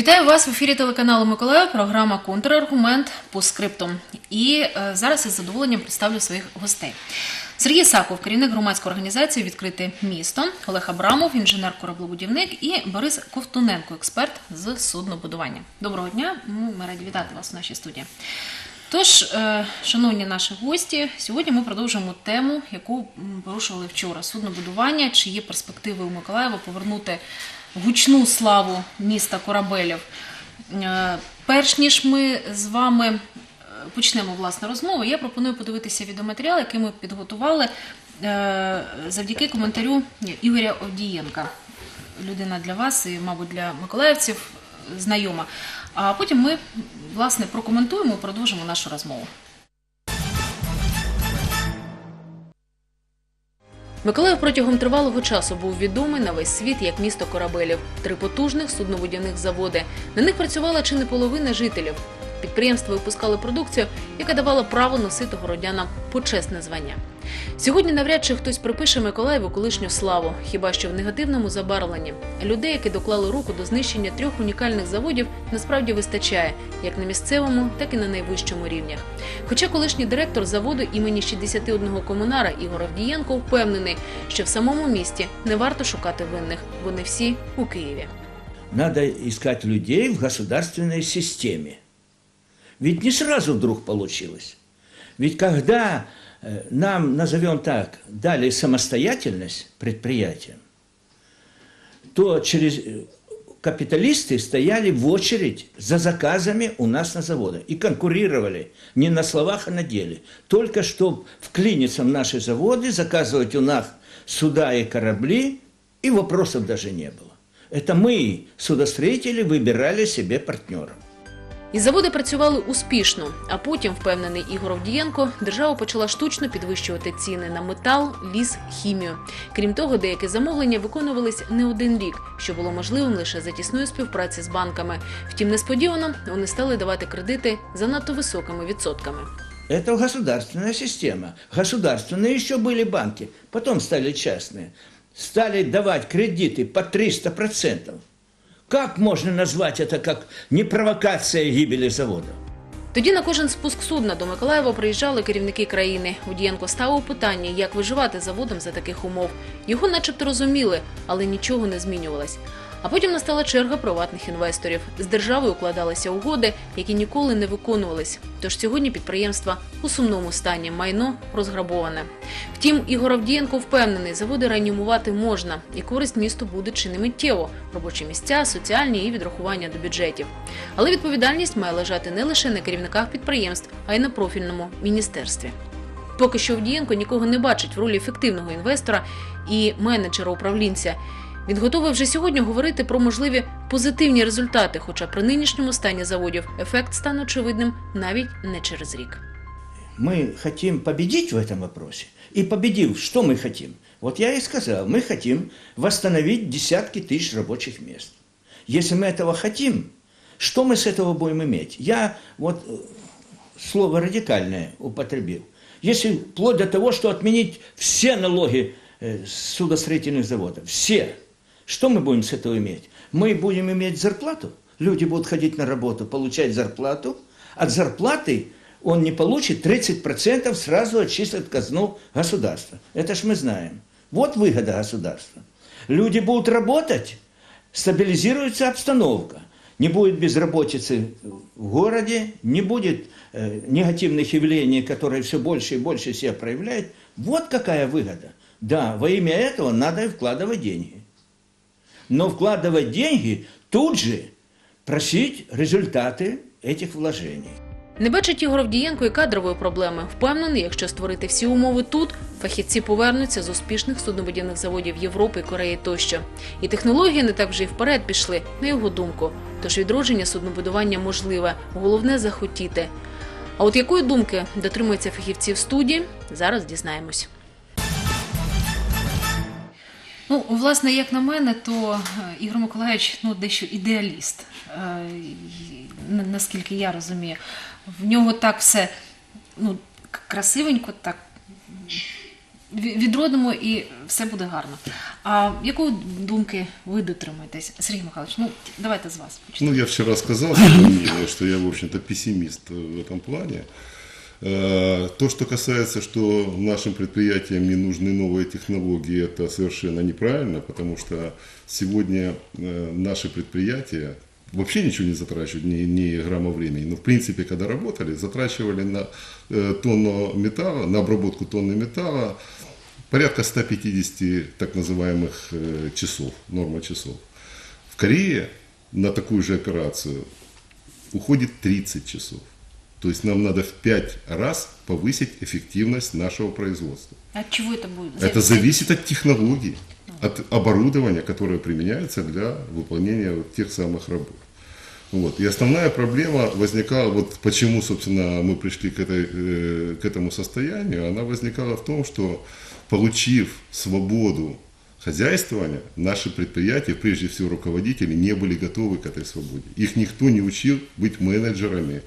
Вітаю вас в ефірі телеканалу Миколаїв. Програма Контраргумент по скрипту. І е, зараз із задоволенням представлю своїх гостей. Сергій Саков, керівник громадської організації Відкрите місто, Олег Абрамов, інженер кораблебудівник і Борис Ковтуненко, експерт з суднобудування. Доброго дня. Ну, Ми раді вітати вас в нашій студії. Тож, е, шановні наші гості, сьогодні ми продовжуємо тему, яку порушували вчора: суднобудування. Чи є перспективи у Миколаєва повернути гучну славу міста корабелів? Е, Перш ніж ми з вами е, почнемо власне розмову, я пропоную подивитися відеоматеріал, який ми підготували е, завдяки коментарю Ігоря Овдієнка. Людина для вас і, мабуть, для миколаївців знайома. А потім ми власне прокоментуємо і продовжимо нашу розмову. Миколаїв протягом тривалого часу був відомий на весь світ як місто корабелів. Три потужних судноводяних заводи. На них працювала чи не половина жителів. Підприємства випускали продукцію, яка давала право носити городянам почесне звання. Сьогодні навряд чи хтось припише Миколаєву колишню славу, хіба що в негативному забарвленні. Людей, які доклали руку до знищення трьох унікальних заводів, насправді вистачає як на місцевому, так і на найвищому рівнях. Хоча колишній директор заводу імені 61 комунара Ігор Авдієнко впевнений, що в самому місті не варто шукати винних, вони всі у Києві. Надо искать людей в государственной системе. Ведь не сразу вдруг получилось. Ведь когда э, нам, назовем так, дали самостоятельность предприятиям, то через э, капиталисты стояли в очередь за заказами у нас на заводах и конкурировали не на словах, а на деле. Только чтобы вклиниться в наши заводы, заказывать у нас суда и корабли, и вопросов даже не было. Это мы, судостроители, выбирали себе партнеров. І заводи працювали успішно. А потім, впевнений Ігор Овдієнко, держава почала штучно підвищувати ціни на метал, ліс, хімію. Крім того, деякі замовлення виконувались не один рік, що було можливим лише за тісною співпраці з банками. Втім, несподівано вони стали давати кредити за надто високими відсотками. Это государственная система. Государственные еще были банки, потом стали частные. Стали давать кредиты по 300%. Как можно назвать это как не провокация гибели завода? Тоді на кожен спуск судна до Миколаєва приїжджали керівники країни. Удієнко ставив питання, як виживати заводом за таких умов. Його начебто розуміли, але нічого не змінювалось. А потім настала черга приватних інвесторів. З державою укладалися угоди, які ніколи не виконувались. Тож сьогодні підприємства у сумному стані, майно розграбоване. Втім, Ігор Авдієнко впевнений, заводи реанімувати можна, і користь місту буде чи не миттєво. Робочі місця, соціальні і відрахування до бюджетів. Але відповідальність має лежати не лише на керівниках підприємств, а й на профільному міністерстві. Поки що Авдієнко нікого не бачить в ролі ефективного інвестора і менеджера-управлінця. Він готовий вже сьогодні говорити про можливі позитивні результати, хоча при нинішньому стані заводів ефект стане очевидним навіть не через рік. Мы хотим победить в этом вопросе. И победив, что мы хотим? Вот я и сказал, мы хотим восстановить десятки тысяч рабочих мест. Если мы этого хотим, что мы с этого будем иметь? Я вот э, слово радикальное употребил. Если вплоть до того, что отменить все налоги э, с судостроительных заводов, все, Что мы будем с этого иметь? Мы будем иметь зарплату, люди будут ходить на работу, получать зарплату, от зарплаты он не получит 30% сразу отчислят казну государства. Это ж мы знаем. Вот выгода государства. Люди будут работать, стабилизируется обстановка. Не будет безработицы в городе, не будет э, негативных явлений, которые все больше и больше себя проявляют. Вот какая выгода. Да, во имя этого надо и вкладывать деньги. Но вкладывать деньги тут же просить результаты этих вложений. Не бачить Ігор Авдієнко і кадрової проблеми. Впевнений, якщо створити всі умови тут, фахівці повернуться з успішних суднобудівних заводів Європи, Кореї тощо. І технології не так вже й вперед пішли, на його думку. Тож відродження суднобудування можливе, головне захотіти. А от якої думки дотримуються фахівці в студії, зараз дізнаємось. Ну, власне, як на мене, то е, Ігор Миколаївич ну, дещо ідеаліст, е, наскільки я розумію. В нього так все ну, красивенько, так відродимо і все буде гарно. А якої думки ви дотримуєтесь? Сергій Михайлович, ну давайте з вас почнемо. Ну, я свое мнение, что я, в общем-то, пессимист в этом плане. Э, То, что касается, что нашим предприятиям не нужны новые технологии, это совершенно неправильно, потому что сегодня э, наши предприятия вообще ничего не затрачивают, ни, ни грамма времени. Но, в принципе, когда работали, затрачивали на э, тонну металла, на обработку тонны металла порядка 150 так называемых э, часов, норма часов. В Корее на такую же операцию уходит 30 часов. То есть нам надо в 5 раз повысить эффективность нашего производства. От чего это будет? Это зависит от технологий, от оборудования, которое применяется для выполнения вот тех самых работ. Вот. И основная проблема возникала, вот почему, собственно, мы пришли к, этой, э, к этому состоянию, она возникала в том, что получив свободу хозяйствования, наши предприятия, прежде всего руководители, не были готовы к этой свободе. Их никто не учил быть менеджерами,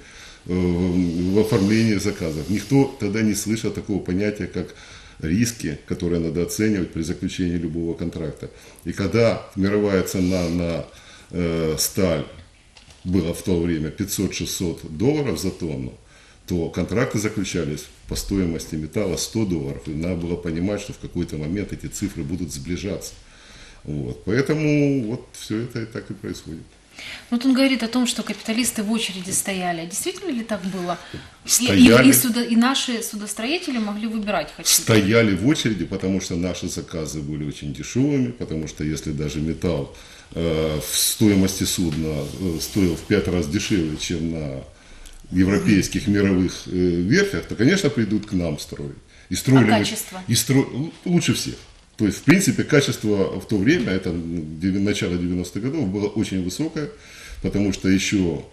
в оформлении заказов. Никто тогда не слышал такого понятия, как риски, которые надо оценивать при заключении любого контракта. И когда мировая цена на э, сталь была в то время 500-600 долларов за тонну, то контракты заключались по стоимости металла 100 долларов. И надо было понимать, что в какой-то момент эти цифры будут сближаться. Вот. Поэтому вот все это и так и происходит. Вот он говорит о том, что капиталисты в очереди стояли. А Действительно ли так было? И- Стояли. И, и судо- и наши судостроители могли выбирать хотели. стояли в очереди, потому что наши заказы были очень дешевыми, потому что если даже металл э, в стоимости судна э, стоил в пять раз дешевле, чем на европейских мировых э, верфях, то, конечно, придут к нам строить. И строили А мы- качество? и стро... лучше всех. То есть, в принципе, качество в то время, это ну, начало 90-х годов, было очень высокое, потому что еще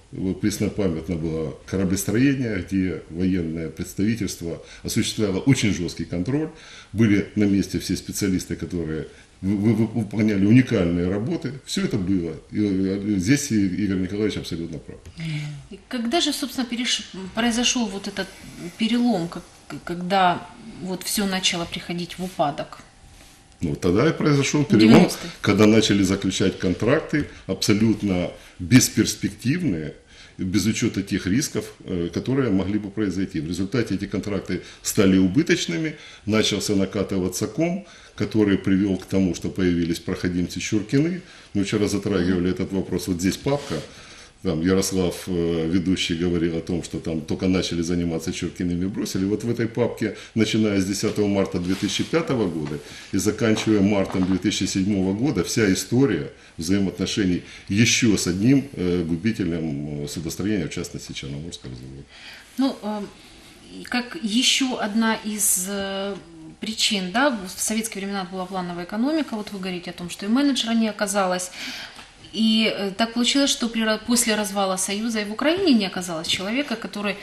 преснопамятно было кораблестроение, где военное представительство осуществляло очень жесткий контроль. Были на месте все специалисты, которые вы- вы- вы- выполняли уникальные работы. Все это было. И э, здесь и Игорь Николаевич абсолютно прав. Когда же, собственно, переш- произошел вот этот перелом, как- когда вот все начало приходить в упадок? Ну, тогда и произошел перелом, 90-е. когда начали заключать контракты абсолютно бесперспективные, без учета тех рисков, э, которые могли бы произойти. В результате эти контракты стали убыточными, начался накатываться ком, который привел к тому, что появились проходимцы Чуркины. Мы вчера затрагивали этот вопрос. Вот здесь папка, там Ярослав, э, ведущий, говорил о том, что там только начали заниматься Чуркиными бросили. Вот в этой папке, начиная с 10 марта 2005 года и заканчивая мартом 2007 года, вся история взаимоотношений еще с одним э, губителем э, судостроения, в частности Черноморского завода. Ну, э, и как еще одна из причин, да, в советские времена была плановая экономика, вот вы говорите о том, что и менеджера не оказалось, и э, так получилось, что при, после развала Союза и в Украине не оказалось человека, который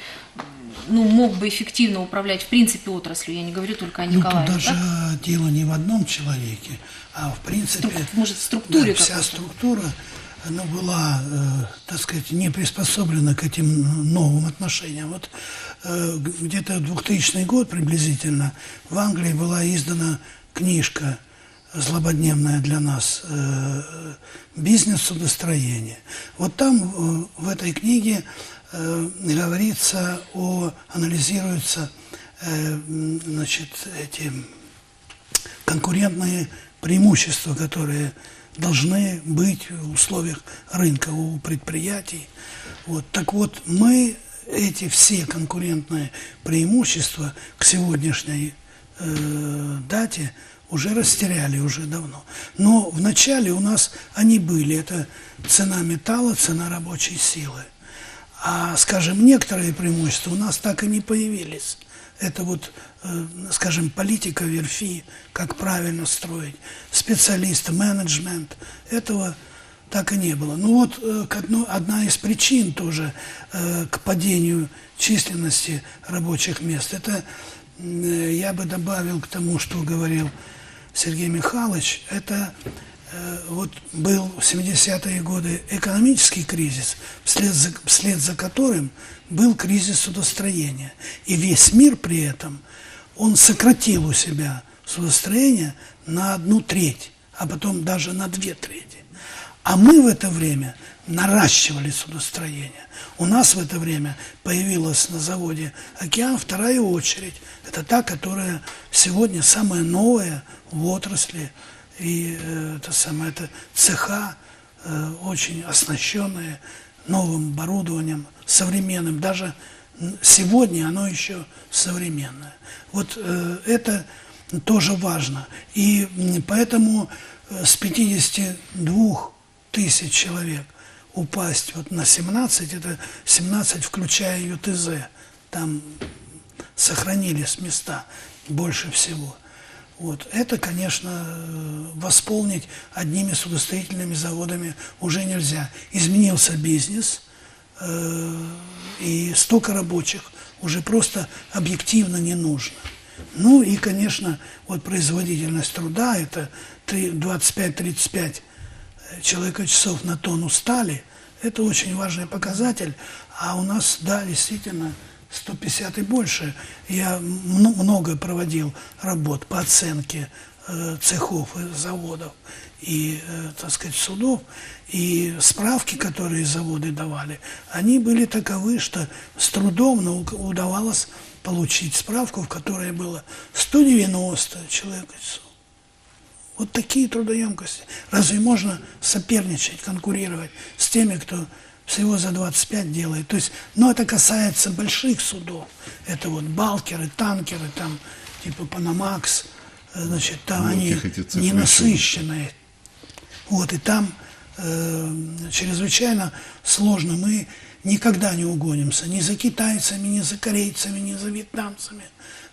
ну, мог бы эффективно управлять в принципе отраслью, я не говорю только о Ну, тут даже так? дело не в одном человеке, а в принципе... Струк- может, в структуре да, вся структура ну, была, э, так сказать, не приспособлена к этим новым отношениям. Вот э, где-то 2000 год приблизительно в Англии была издана книжка злободневная для нас э, «Бизнес судостроения». Вот там э, в этой книге э, говорится о, анализируются э, значит, эти конкурентные преимущества, которые должны быть в условиях рынка у предприятий. Вот. Так вот, мы эти все конкурентные преимущества к сегодняшней э, дате уже растеряли уже давно. Но вначале у нас они были. Это цена металла, цена рабочей силы. А, скажем, некоторые преимущества у нас так и не появились. Это вот, э, скажем, политика верфи, как правильно строить, специалисты, менеджмент. Этого так и не было. Ну вот э, одна из причин тоже э, к падению численности рабочих мест, это я бы добавил к тому, что говорил Сергей Михайлович, это э, вот был в 70-е годы экономический кризис, вслед за, вслед за которым был кризис судостроения. И весь мир при этом, он сократил у себя судостроения на одну треть, а потом даже на две трети. А мы в это время наращивали судостроение. У нас в это время появилась на заводе «Океан» вторая очередь. Это та, которая сегодня самая новая в отрасли. И э, это самое, это цеха, э, очень оснащенные новым оборудованием, современным. Даже сегодня оно еще современное. Вот э, это тоже важно. И поэтому э, с 52 тысяч человек упасть вот на 17, это 17, включая ЮТЗ, там сохранились места больше всего. Вот. Это, конечно, э, восполнить одними судостроительными заводами уже нельзя. Изменился бизнес, э и столько рабочих уже просто объективно не нужно. Ну и, конечно, вот производительность труда, это 25-35 человека часов на тонну стали, это очень важный показатель. А у нас, да, действительно, 150 и больше. Я много проводил работ по оценке э, цехов, заводов и, э, так сказать, судов. И справки, которые заводы давали, они были таковы, что с трудом но удавалось получить справку, в которой было 190 человек часов. Вот такие трудоемкости. Разве можно соперничать, конкурировать с теми, кто всего за 25 делает? То есть, но это касается больших судов. Это вот балкеры, танкеры, там, типа Панамакс, э, значит, там они эти цифры ненасыщенные. Вот, и там э, чрезвычайно сложно. Мы никогда не угонимся ни за китайцами, ни за корейцами, ни за вьетнамцами.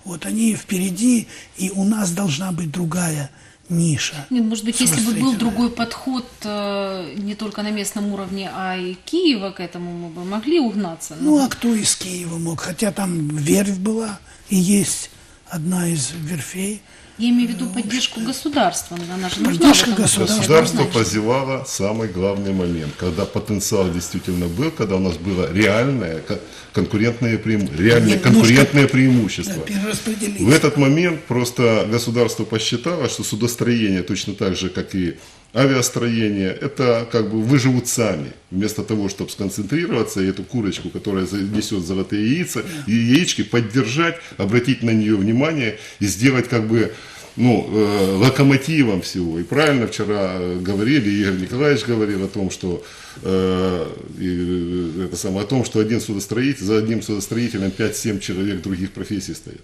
Вот они впереди, и у нас должна быть другая ниша. Нет, может быть, если бы был другой подход э, не только на местном уровне, а и Киева к этому мы бы могли угнаться. Ну, а кто из Киева мог? Хотя там верфь была, и есть одна из верфей. Я имею в виду поддержку государства. Она же Поддержка государства. Государство прозевало самый главный момент, когда потенциал действительно был, когда у нас было реальное ко- конкурентное, преим- реальное Немножко, конкурентное Да, преимущество. перераспределить. В этот момент просто государство посчитало, что судостроение, точно так же, как и авиастроение, это как бы выживут сами. Вместо того, чтобы сконцентрироваться и эту курочку, которая несет золотые яйца, и яички поддержать, обратить на нее внимание и сделать как бы ну, э, локомотивом всего. И правильно вчера э, говорили, Игорь Николаевич говорил о том, что э, э, это самое, о том, что один судостроитель, за одним судостроителем 5-7 человек других профессий стоят.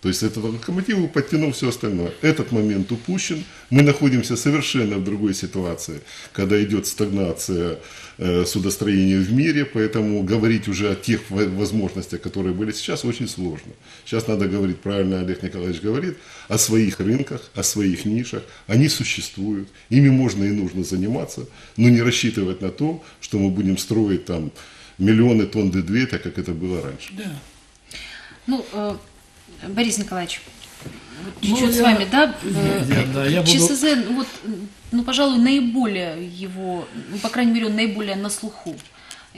То есть этот локомотив подтянул все остальное. Этот момент упущен. Мы находимся совершенно в другой ситуации, когда идет стагнация э, судостроения в мире, поэтому говорить уже о тех во- возможностях, которые были сейчас, очень сложно. Сейчас надо говорить, правильно Олег Николаевич говорит, о своих рынках, о своих нишах. Они существуют, ими можно и нужно заниматься, но не рассчитывать на то, что мы будем строить там миллионы тонн Д2, так как это было раньше. Да. Ну, э, Борис Николаевич, Ну, чуть-чуть с я- вами, да? э, Я- да, я буду- ЧСЗ, ну, вот, ну, пожалуй, наиболее его, ну, по крайней мере, он наиболее на слуху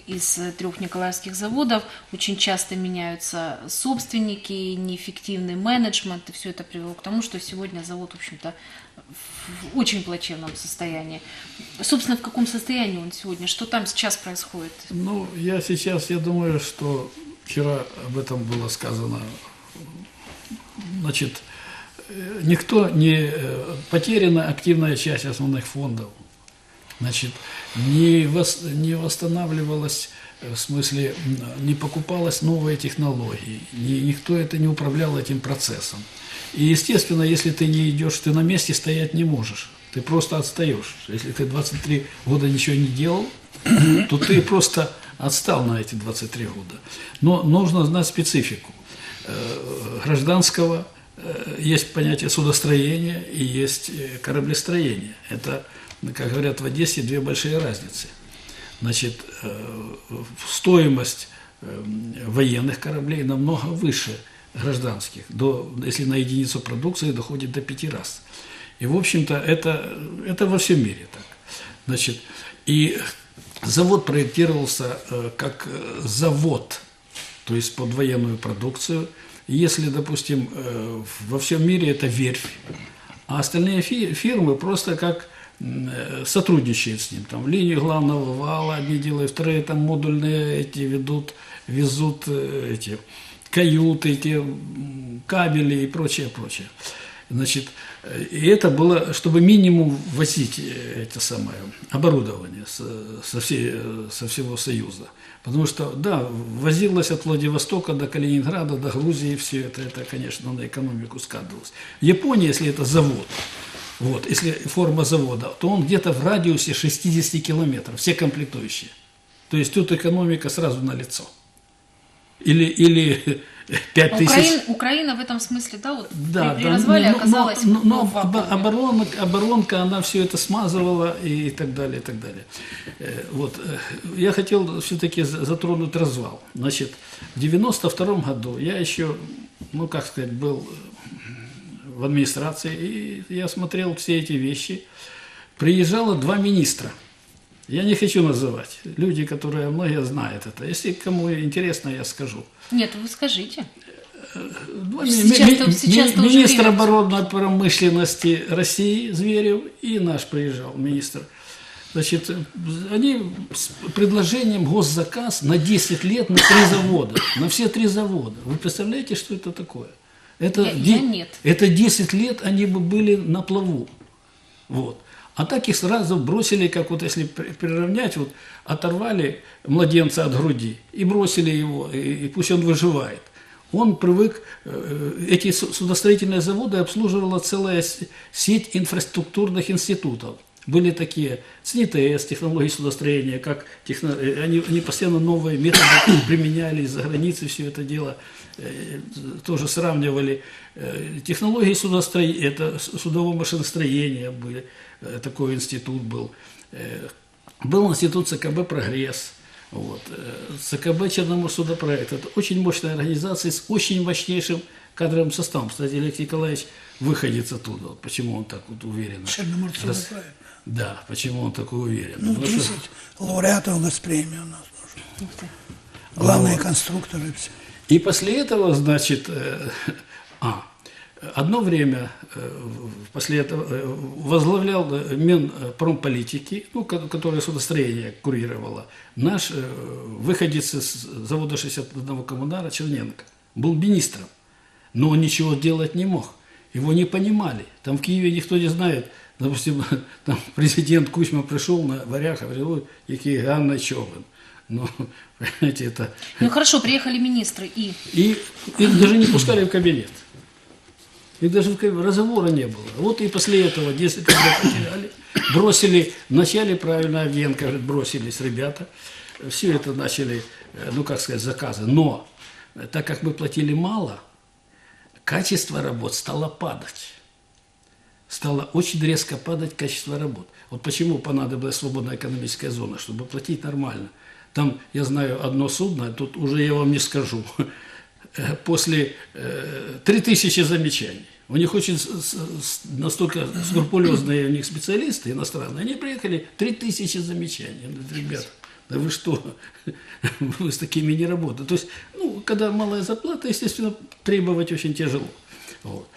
из э, трех николаевских заводов. Очень часто меняются собственники, неэффективный менеджмент, и все это привело к тому, что сегодня завод, в общем-то, в очень плачевном состоянии. Собственно, в каком состоянии он сегодня? Что там сейчас происходит? Ну, я сейчас, я думаю, что вчера об этом было сказано. Значит, э, никто не... э, Потеряна активная часть основных фондов. Значит, не, вос- не восстанавливалась, э, в смысле, не покупалась новые технологии, ни- никто это не управлял этим процессом. И, естественно, если ты не идешь, ты на месте стоять не можешь. Ты просто отстаешь. Если ты 23 года ничего не делал, то ты просто отстал на эти 23 года. Но нужно знать специфику гражданского, э, есть понятие судостроения и есть э, кораблестроение. Это, как говорят в Одессе, две большие разницы. Значит, э, стоимость э, военных кораблей намного выше гражданских. До, если на единицу продукции доходит до пяти раз. И, в общем-то, это, это во всем мире так. Значит, и завод проектировался э, как э, завод, то есть под военную продукцию. если, допустим, э, во всем мире это верфь, а остальные фи- фирмы просто как э, сотрудничают с ним. Там линию главного вала одни делают, вторые там модульные эти ведут, везут э, эти каюты, эти кабели и прочее, прочее. Значит, и это было, чтобы минимум возить э, это самое оборудование со, со, всей, э, со всего Союза. Потому что, да, возилось от Владивостока до Калининграда, до Грузии, все это, это, конечно, на экономику складывалось. Япония, если это завод, вот, если форма завода, то он где-то в радиусе 60 километров, все комплектующие. То есть тут экономика сразу на лицо. Или, или 5 тысяч... Украина, Украина в этом смысле, да, вот Да, при, при да, развале но- но- оказалась но, но вакууме. оборонка, оборонка, она все это смазывала и так далее, и так далее. Э, Вот. э, Я хотел все-таки затронуть развал. Значит, в 92 году я еще, ну, как сказать, был в администрации, и я смотрел все эти вещи. Приезжало два министра. Я не хочу называть. Люди, которые многие знают это. Если кому интересно, я скажу. Нет, вы скажите. Два Сейчас-то- ми- ми- сейчас-то ми- министр время. оборонной промышленности России Зверев и наш приезжал министр. Значит, они с предложением госзаказ на 10 лет на три завода, на все три завода. Вы представляете, что это такое? Это, Я- де- я нет. это 10 лет они бы были на плаву. Вот. А так их сразу бросили, как вот если при- приравнять, вот оторвали младенца от груди и бросили его, и, пусть он выживает. Он привык, э, эти су- судостроительные заводы обслуживала целая сеть инфраструктурных институтов. Были такие СНИТС, технологии судостроения, как техно- э, они, они постоянно новые методы применяли из-за границы все это дело э, тоже сравнивали. Технологии судостроения, это судового машиностроения были, такой институт был. Э, Был институт ЦКБ «Прогресс», вот. э, ЦКБ Черноморсудопроект. Это очень мощная организация с очень мощнейшим кадровым составом. Кстати, Алексей Николаевич выходец оттуда. Вот почему он так вот уверен? Черноморсудопроект. Да, почему он такой уверен? Ну, Потому что- 10 лауреатов госпремии у нас тоже. Главные конструкторы все. И после этого, значит, э, а, одно время, э, после этого, э, возглавлял э, Минпромполитики, ну, ко- которое судостроение курировало, наш выходец из завода 61 коммунара Черненко, был министром, но он ничего делать не мог. Его не понимали. Там в Киеве никто не знает. Допустим, там президент Кузьма пришел на варях, говорил, який гарний човен. Ну, понимаете, это... Ну хорошо, приехали министры и... И их даже не пускали в кабинет. Их даже разговора не было. Вот и после этого 10 лет потеряли. Бросили, вначале правильно Авдеенко говорит, бросились ребята. Все это начали, э, ну как сказать, заказы. Но э, так как мы платили мало, качество работ стало падать. Стало очень резко падать качество работ. Вот почему понадобилась свободная экономическая зона, чтобы платить нормально. Там, я знаю, одно судно, тут уже я вам не скажу, после э, 3000 замечаний. У них очень настолько скрупулезные у них специалисты иностранные, они приехали, 3000 замечаний. Я говорю, ребята, да вы что, вы с такими не работаете. То есть, ну, когда малая зарплата, естественно, требовать очень тяжело. Вот.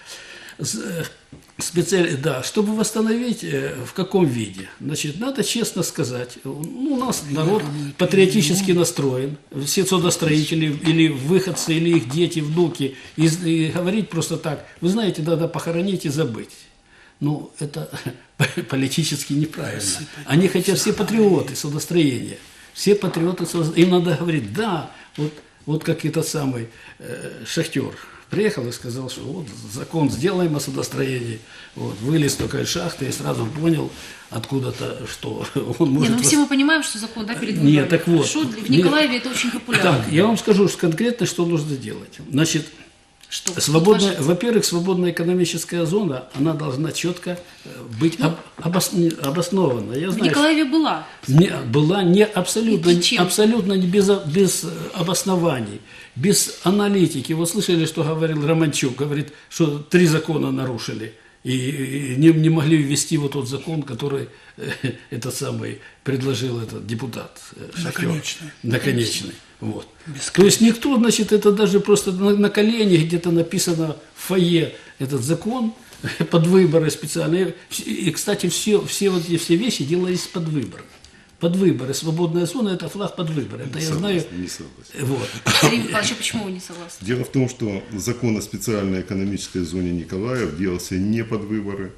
Специально, да, чтобы восстановить э, в каком виде? Значит, надо честно сказать, ну, у нас народ патриотически настроен, все судостроители или выходцы, или их дети, внуки, и, и говорить просто так, вы знаете, надо похоронить и забыть. Ну, это политически неправильно. Они хотят все патриоты судостроения. Все патриоты судостроения. Им надо говорить, да, вот, вот как этот самый э, шахтер приехал и сказал, что вот закон сделаем о судостроении. Вот, вылез только из шахты и сразу понял откуда-то, что он Не, может... ну вос- все мы понимаем, что закон, да, перед Нет, так вот. Хорошо, в Нет. Николаеве это очень популярно. Так, я вам скажу что конкретно, что нужно делать. Значит, Что, Свободная, во-первых, свободная экономическая зона, она должна четко э, быть об- обос- не- обоснована. Я В знаю, Николаеве была. не, была не абсолютно, абсолютно не без, без э, обоснований, без аналитики. Вот слышали, что говорил Романчук, говорит, что три закона нарушили. И, не, не могли ввести вот тот закон, который э, этот самый предложил этот депутат э, Шахер. Наконечный. Наконечный. Вот. То есть никто, значит, это даже просто на, на коленях где-то написано в фойе этот закон под выборы специальные. И, кстати, все, все вот эти все вещи делались под выборы. Под выборы. Свободная зона – это флаг под выборы. Это я знаю. Не согласен. Вот. Сергей Михайлович, а почему вы не согласны? Дело в том, что закон о специальной экономической зоне Николаев делался не под выборы.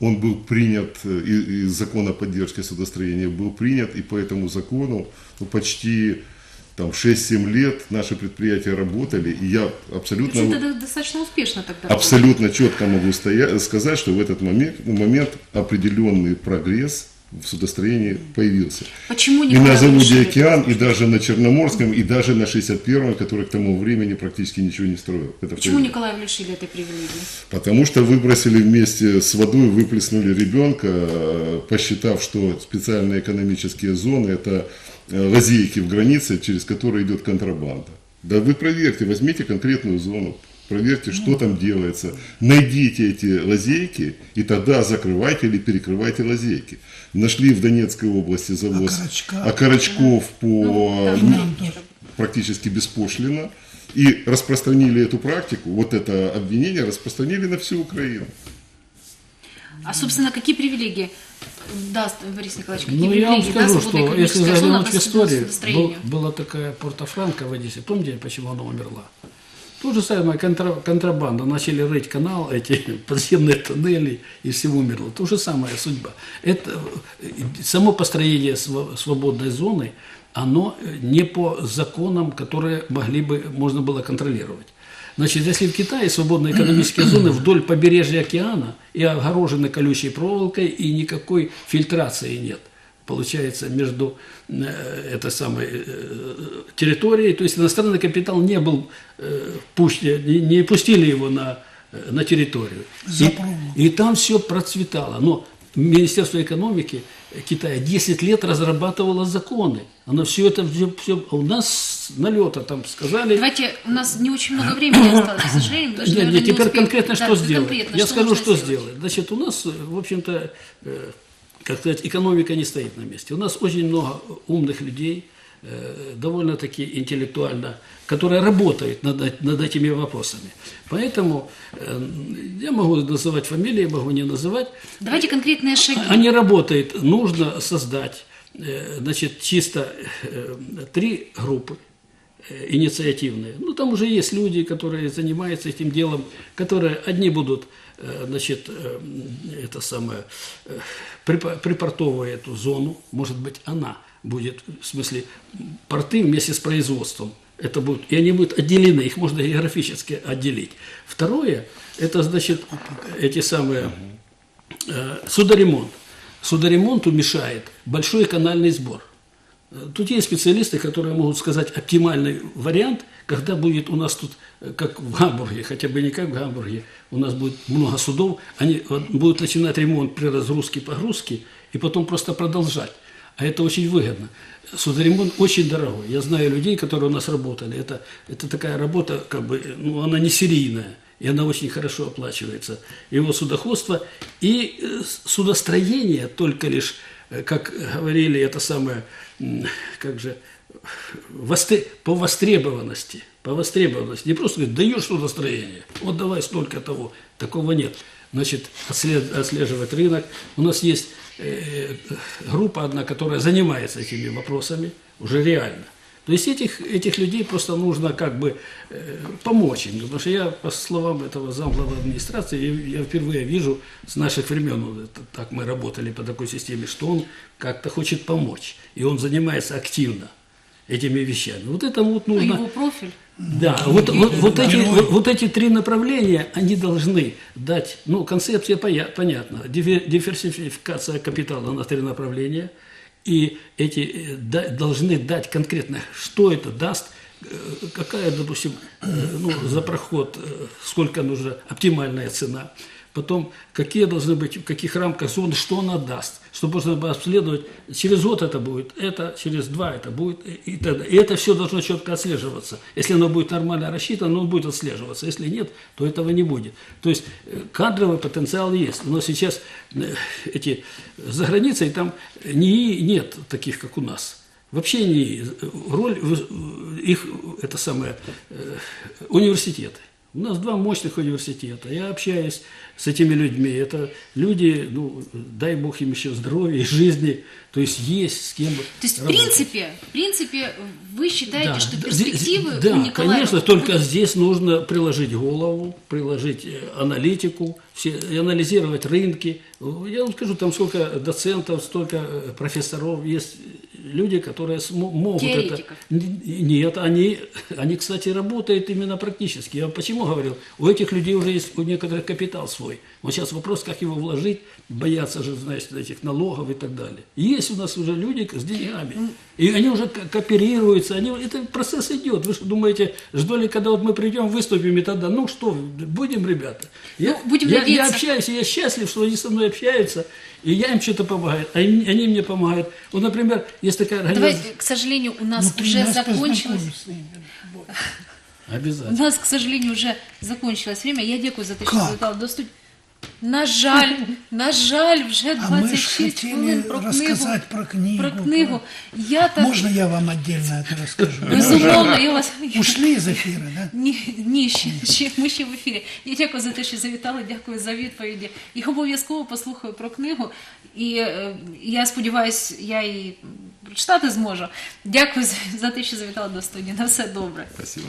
Он был принят, э, и, и закон о поддержке судостроения был принят, и по этому закону ну, почти там 6-7 лет наши предприятия работали, и я абсолютно... Общем-то, достаточно успешно тогда. Абсолютно четко могу стоя- сказать, что в этот момент, момент определенный прогресс в судостроении появился. Почему И Николаев на заводе «Океан», и даже на Черноморском, и даже на 61-м, который к тому времени практически ничего не строил. Это Почему второе. Николаев лишили этой привилегии? Потому что выбросили вместе с водой, выплеснули ребенка, посчитав, что специальные экономические зоны – это э, лазейки в границе, через которые идет контрабанда. Да вы проверьте, возьмите конкретную зону, проверьте, что там делается, найдите эти лазейки, и тогда закрывайте или перекрывайте лазейки. Нашли в Донецкой области завоз окорочков по Ну, да, практически беспошлино и распространили эту практику, вот это обвинение распространили на всю Украину. А, собственно, какие привилегии даст Борис Николаевич? Какие Ну, я вам привилегии скажу, что если заглянуть в историю, был- была такая Порто-Франко в Одессе. Помните, почему она умерла? То же самое контра- контрабанда. Начали рыть канал, эти подземные тоннели, и все умерло. То же самая судьба. Это само построение свободной зоны, оно не по законам, которые могли бы, можно было контролировать. Значит, если в Китае свободные экономические зоны вдоль побережья океана и огорожены колючей проволокой, и никакой фильтрации нет получается, между э, этой самой э, территорией. То есть иностранный капитал не был э, пущен, не, не пустили его на, э, на территорию. И, и там все процветало. Но Министерство экономики Китая 10 лет разрабатывало законы. Оно все это, все, у нас с налета там сказали, Давайте, у нас не очень много времени осталось, к сожалению. потому что, нет, наверное, нет, не теперь успеем. конкретно Да, что сделать? конкретно, Я скажу, нужно что сделать. сделать. Значит, у нас, э, в общем-то, э, как сказать, экономика не стоит на месте. У нас очень много умных людей, э, довольно-таки интеллектуально, которые работают над, над этими вопросами. Поэтому э, я могу называть фамилии, могу не называть. Давайте конкретные шаги. Они работают, нужно создать, э, значит, чисто три группы инициативные. Ну, там уже есть люди, которые занимаются этим делом, которые одни будут, значит, э, это самое, э, припортовывая эту зону, может быть, она будет, в смысле, порты вместе с производством. Это будут, и они будут отделены, их можно географически отделить. Второе, это, значит, эти самые Э, судоремонт. Судоремонту мешает большой канальный сбор. Э, Тут есть специалисты, которые могут сказать оптимальный вариант, когда будет у нас тут, э, как в Гамбурге, хотя бы не как в Гамбурге, у нас будет много судов, они вот, будут начинать ремонт при разгрузке, погрузке, и потом просто продолжать. А это очень выгодно. Судоремонт очень дорогой. Я знаю людей, которые у нас работали. Это, это такая работа, как бы, ну, она не серийная. И она очень хорошо оплачивается. Его судоходство и э, судостроение только лишь, э, как говорили, это самое, как же, востре- по востребованности. По востребованности. Не просто говорить, даешь судостроение, вот давай столько того. Такого нет. Значит, отслед- отслеживать рынок. У нас есть э, группа одна, которая занимается этими вопросами уже реально. То есть этих, этих людей просто нужно как бы э, помочь им. Потому что я, по словам этого замглавы администрации, я, я впервые вижу с наших времен, вот это, так мы работали по такой системе, что он как-то хочет помочь. И он занимается активно этими вещами. Вот это вот Ну, нужно... его профиль. Да, вот, вот, вот эти, вот, вот эти три направления, они должны дать, ну, концепция поя- понятна, диверсификация капитала на три направления, и эти э, должны дать конкретно, что это даст, э, какая, допустим, э, ну, за проход, сколько нужна оптимальная цена. Потом какие должны быть, в каких рамках зоны, что она даст, чтобы можно обследовать. Через год это будет, это через два это будет, и, т.д. И это все должно четко отслеживаться. Если оно будет нормально рассчитано, оно будет отслеживаться. Если нет, то этого не будет. То есть э, кадровый потенциал есть. Но сейчас э, эти за границей там не, нет таких, как у нас. Вообще не роль их это самое э, университеты. У нас два мощных университета. Я общаюсь с этими людьми. Это люди, ну, дай бог им еще здоровья и жизни. То есть есть с кем То есть, в работать. принципе, в принципе, вы считаете, Да, что перспективы да, у Николая конечно, только здесь нужно приложить голову, приложить э, аналитику, все, анализировать рынки. Я вам скажу, там сколько доцентов, столько э, профессоров, есть люди, которые могут это... Теоретиков. Н- Нет, они, они, кстати, работают именно практически. Я почему говорил? У этих людей уже есть у некоторых капитал свой. Вот сейчас вопрос, как его вложить, боятся же, значит, этих налогов и так далее. Есть у нас уже люди с деньгами. И они уже ко- кооперируются, они, этот процесс идет. Вы что думаете, ждали, когда вот мы придем, выступим, и тогда, ну что, будем, ребята? Я, Ну, будем я, я надеяться. общаюсь, и я счастлив, что они со мной общаются, и я им что-то помогаю, а они, они мне помогают. Вот, например, есть такая организация... Давайте, к сожалению, у нас Ну, ты уже нас закончилось. познакомишь с ними. У Обязательно. нас, к сожалению, вже закончилось время. Я дякую за те, що Как? завітали до студії. На жаль, на жаль, вже А мы же 26 хотели хвилин про книгу. рассказать про книгу. Про книгу. Я так Можно я вам отдельно это расскажу? безумовно, я вас Ушли из эфира, да? ні, ні ще, ще ми ще в ефірі. Я дякую за те, що завітали. Дякую за відповіді. І обов'язково послухаю про книгу. І е, я сподіваюся, я її прочитати зможу. Дякую за, за те, що завітали до студії. На все добре. Спасибо.